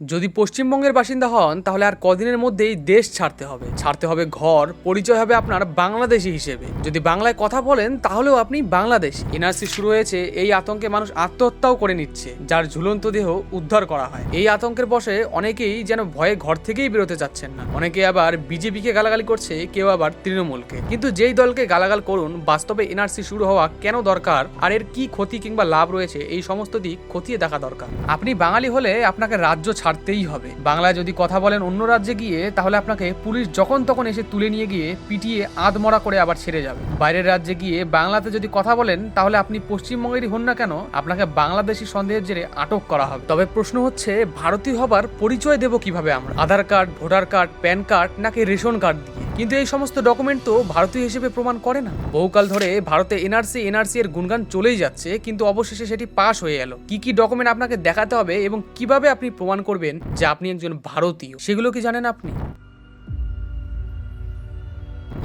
যদি পশ্চিমবঙ্গের বাসিন্দা হন, তাহলে আর কদিনের মধ্যেই দেশ ছাড়তে হবে। ছাড়তে হবে ঘর, পরিচয় হবে আপনার বাংলাদেশি হিসেবে। যদি বাংলায় কথা বলেন, তাহলেও আপনি বাংলাদেশ। এনআরসি শুরু হয়েছে, এই আতঙ্কে মানুষ আত্মহত্যাও করে নিচ্ছে, যার ঝুলন্ত দেহ উদ্ধার করা হয়। এই আতঙ্কের বসে অনেকেই যেন ভয়ে ঘর থেকেই বেরোতে চাচ্ছেন না। অনেকে আবার বিজেপিকে গালাগালি করছে, কেউ আবার তৃণমূলকে। কিন্তু যেই দলকে গালাগাল করুন, বাস্তবে এনআরসি শুরু হওয়া কেন দরকার, আর এর কি ক্ষতি কিংবা লাভ রয়েছে, এই সমস্ত দিক খতিয়ে দেখা দরকার। আপনি বাঙালি হলে আপনাকে রাজ্য ছাড়তেই হবে। বাংলায় যদি কথা বলেন অন্য রাজ্যে গিয়ে, তাহলে আপনাকে পুলিশ যখন তখন এসে তুলে নিয়ে গিয়ে পিটিয়ে আধমরা করে আবার ছেড়ে যাবে। বাইরের রাজ্যে গিয়ে বাংলাতে যদি কথা বলেন, তাহলে আপনি পশ্চিমবঙ্গেরই হন না কেন, আপনাকে বাংলাদেশি সন্দেহের জেরে আটক করা হবে। তবে প্রশ্ন হচ্ছে, ভারতীয় হবার পরিচয় দেব কীভাবে আমরা? Aadhaar card, voter card, PAN card, নাকি রেশন কার্ড দিয়ে? কিন্তু এই সমস্ত ডকুমেন্ট তো ভারতীয় হিসেবে প্রমাণ করে না। বহুকাল ধরে ভারতে এনআরসি এনআরসি এর গুণগান চলেই যাচ্ছে, কিন্তু অবশেষে সেটি পাশ হয়ে গেল কি কি ডকুমেন্ট আপনাকে দেখাতে হবে এবং কীভাবে আপনি প্রমাণ করবেন যে আপনি একজন ভারতীয়, সেগুলো কি জানেন আপনি?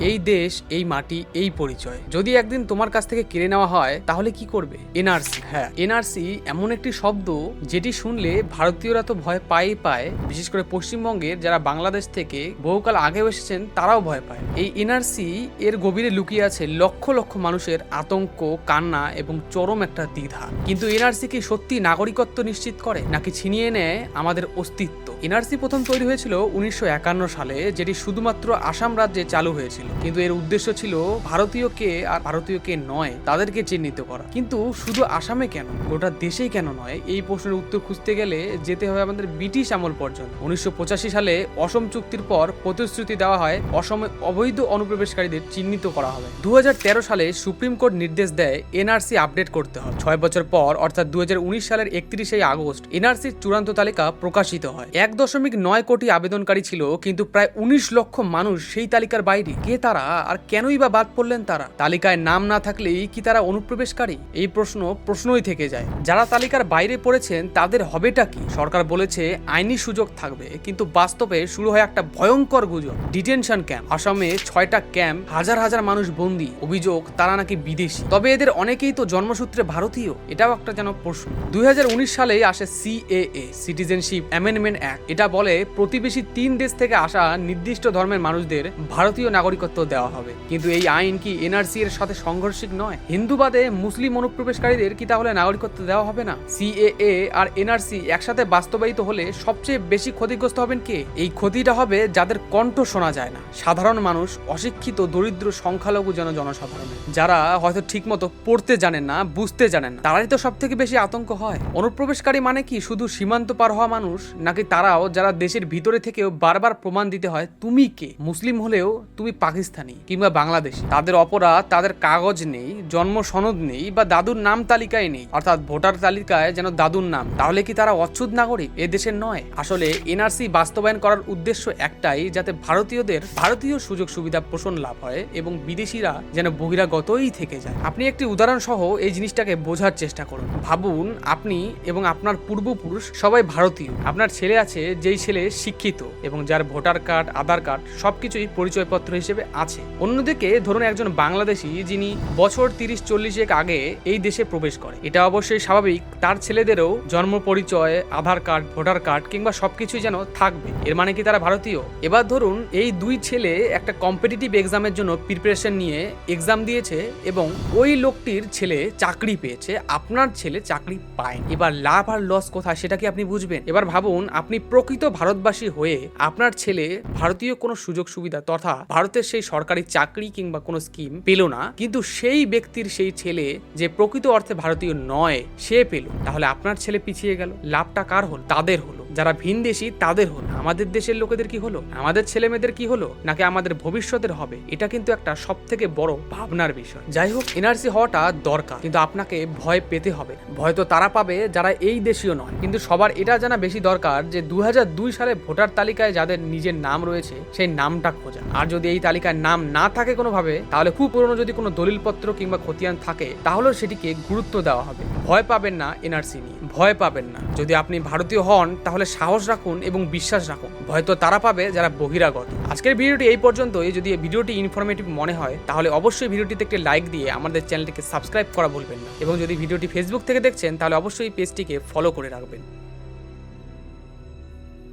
এই দেশ এই মাটি এই পরিচয়। যদি একদিন তোমার কাছ থেকে কেড়ে নেওয়া হয় তাহলে কি করবে? এনআরসি। হ্যাঁ। এনআরসি এমন একটি শব্দ যেটি শুনলে ভারতীয়রা তো ভয় পায়ই পায় বিশেষ করে পশ্চিমবঙ্গের যারা বাংলাদেশ থেকে বহুকাল আগেও এসেছেন তারাও ভয় পায়। এই এনআরসি এর গভীরে লুকিয়ে আছে লক্ষ লক্ষ মানুষের আতঙ্ক কান্না এবং চরম একটা দ্বিধা। কিন্তু এনআরসি কি সত্যি নাগরিকত্ব নিশ্চিত করে নাকি ছিনিয়ে নেয় আমাদের অস্তিত্ব? এনআরসি প্রথম তৈরি হয়েছিল উনিশশো একান্ন সালে, যেটি শুধুমাত্র আসাম রাজ্যে চালু হয়েছিল। কিন্তু এর উদ্দেশ্য ছিল ভারতীয় কে আর ভারতীয় কে নয়, তাদেরকে চিহ্নিত করা। কিন্তু শুধু আসামে কেন? গোটা দেশেই কেন নয়? এই প্রশ্নের উত্তর খুঁজতে গেলে যেতে হবে আমাদের ব্রিটিশ আমল পর্যন্ত। উনিশশো পঁচাশি সালে অসম চুক্তির পর প্রতিশ্রুতি দেওয়া হয়, অসমে অবৈধ অনুপ্রবেশকারীদের চিহ্নিত করা হবে। দু হাজার তেরো সালে সুপ্রিম কোর্ট নির্দেশ দেয় এনআরসি আপডেট করতে হবে ছয় বছর পর, অর্থাৎ দু হাজার উনিশ সালের একত্রিশে আগস্ট, এনআরসির চূড়ান্ত তালিকা প্রকাশিত হয়। এক দশমিক নয় কোটি আবেদনকারী ছিল, কিন্তু প্রায় উনিশ লক্ষ মানুষ সেই তালিকার বাইরে। কে তারা? আর কেনই বা বাদ পড়লেন তারা? তালিকায় নাম না থাকলেই কি তারা অনুপ্রবেশকারী? এই প্রশ্ন প্রশ্নই থেকে যায়। যারা তালিকার বাইরে পড়েছেন, তাদের হবেটা কি? সরকার বলেছে, আইনি সুযোগ থাকবে, কিন্তু বাস্তবে শুরু হয় একটা ভয়ঙ্কর গুজব। Detention camp. আসামে ছয়টা ক্যাম্প, হাজার হাজার মানুষ বন্দি। অভিযোগ, তারা নাকি বিদেশি। তবে এদের অনেকেই তো জন্মসূত্রে ভারতীয়। এটাও একটা যেন প্রশ্ন। দুই হাজার উনিশ সালে আসে সিএএ, সিটিজেনশিপ অ্যামেন্ডমেন্ট অ্যাক্ট। এটা বলে প্রতিবেশী তিন দেশ থেকে আসা নির্দিষ্ট ধর্মের মানুষদের ভারতীয় নাগরিকত্ব দেওয়া হবে। কিন্তু এই আইন কি এনআরসি এর সাথে সংঘর্ষিক নয়? হিন্দুবাদে মুসলিম অনুপ্রবেশকারীদের কি তাহলে নাগরিকত্ব দেওয়া হবে না? সিএএ আর এনআরসি একসাথে বাস্তবায়িত হলে সবচেয়ে বেশি ক্ষতিগ্রস্ত হবেন কে? এই ক্ষতিটা হবে যাদের কণ্ঠ শোনা যায় না। সাধারণ মানুষ, অশিক্ষিত, দরিদ্র, সংখ্যালঘু জন জনসাধারণ যারা হয়তো ঠিকমতো পড়তে জানেন না, বুঝতে জানেন না, তারাই তো সব থেকে বেশি আতঙ্ক হয়। অনুপ্রবেশকারী মানে কি শুধু সীমান্ত পার হওয়া মানুষ, নাকি তারাও যারা দেশের ভিতরে থেকেও বারবার প্রমাণ দিতে হয়, তুমি কে? মুসলিম হলেও তুমি পাকিস্তানি কিংবা বাংলাদেশি। তাদের অপরাধ, তাদের কাগজ নেই, জন্ম সনদ নেই বা দাদুর নাম তালিকায় নেই। অর্থাৎ ভোটার তালিকায় যেন দাদুর নাম। তাহলে কি তারা অচ্ছুত নাগরিক? এ দেশের নয়। আসলে এনআরসি বাস্তবায়ন করার উদ্দেশ্য একটাই, যাতে ভারতীয়দের ভারতীয় সুযোগ সুবিধা পোষণ লাভ হয় এবং বিদেশিরা যেন বহিরাগতই থেকে যায়। আপনি একটি উদাহরণ সহ এই জিনিসটাকে বোঝার চেষ্টা করুন। ভাবুন, আপনি এবং আপনার পূর্বপুরুষ সবাই ভারতীয়। আপনার ছেলে আছে যেই ছেলে শিক্ষিত এবং যার ভোটার কার্ড, আধার কার্ড সবকিছুই পরিচয়পত্র হিসেবে আছে। অন্যদিকে ধরুন একজন বাংলাদেশি যিনি বছর তিরিশ চল্লিশেক আগে এই দেশে প্রবেশ করে। এটা অবশ্যই স্বাভাবিক, তার ছেলেদেরও জন্ম পরিচয়, আধার কার্ড, ভোটার কার্ড কিংবা সবকিছুই যেন থাকবে। এর মানে কি তারা ভারতীয়? এবার ধরুন এই দুই ছেলে একটা কম্পিটিটিভ এক্সামের জন্য প্রিপারেশন নিয়ে এক্সাম দিয়েছে এবং ওই লোকটির ছেলে চাকরি পেয়েছে, আপনার ছেলে চাকরি পায় এবার লাভ আর লস কোথায় সেটা কি আপনি বুঝবেন? এবার ভাবুন, আপনি প্রকৃত ভারতবাসী হয়ে আপনার ছেলে ভারতীয় কোনো সুযোগ সুবিধা তথা ভারতের সেই সরকারি চাকরি কিংবা কোনো স্কিম পেল না, কিন্তু সেই ব্যক্তির সেই ছেলে যে প্রকৃত অর্থে ভারতীয় নয়, সে পেল। তাহলে আপনার ছেলে পিছিয়ে গেল। লাভটা কার হল? তাদের হলো। যারা ভিনদেশি তাদের হলো। আমাদের দেশের লোকেদের কি হলো? আমাদের ছেলে মেয়েদের কি হলো? নাকি আমাদের ভবিষ্যতের হবে? এটা কিন্তু একটা সব থেকে বড় ভাবনার বিষয়। যাই হোক এনআরসি হওয়াটা দরকার, কিন্তু আপনাকে ভয় পেতে হবে ভয় তো তারা পাবে, যারা এই দেশীয় নয়। কিন্তু সবার এটা জানা বেশি দরকার যে দুই হাজার দুই সালে ভোটার তালিকায় যাদের নিজের নাম রয়েছে, সেই নামটা খোঁজা। আর যদি এই তালিকায় নাম না থাকে কোনোভাবে, তাহলে খুব পুরনো যদি কোনো দলিলপত্র কিংবা খতিয়ান থাকে, তাহলেও সেটিকে গুরুত্ব দেওয়া হবে। ভয় পাবেন না এনআরসি নিয়ে। ভয় পাবেন না। যদি আপনি ভারতীয় হন, তাহলে সাহস রাখুন এবং বিশ্বাস রাখুন। ভয় তো তারা পাবে যারা বহিরাগত। আজকের ভিডিওটি এই পর্যন্তই। যদি ভিডিওটি ইনফরমেটিভ মনে হয়, তাহলে অবশ্যই ভিডিওটিতে একটি লাইক দিয়ে আমাদের চ্যানেলটিকে সাবস্ক্রাইব করা ভুলবেন না। এবং যদি ভিডিওটি ফেসবুক থেকে দেখছেন, তাহলে অবশ্যই পেজটিকে ফলো করে রাখবেন।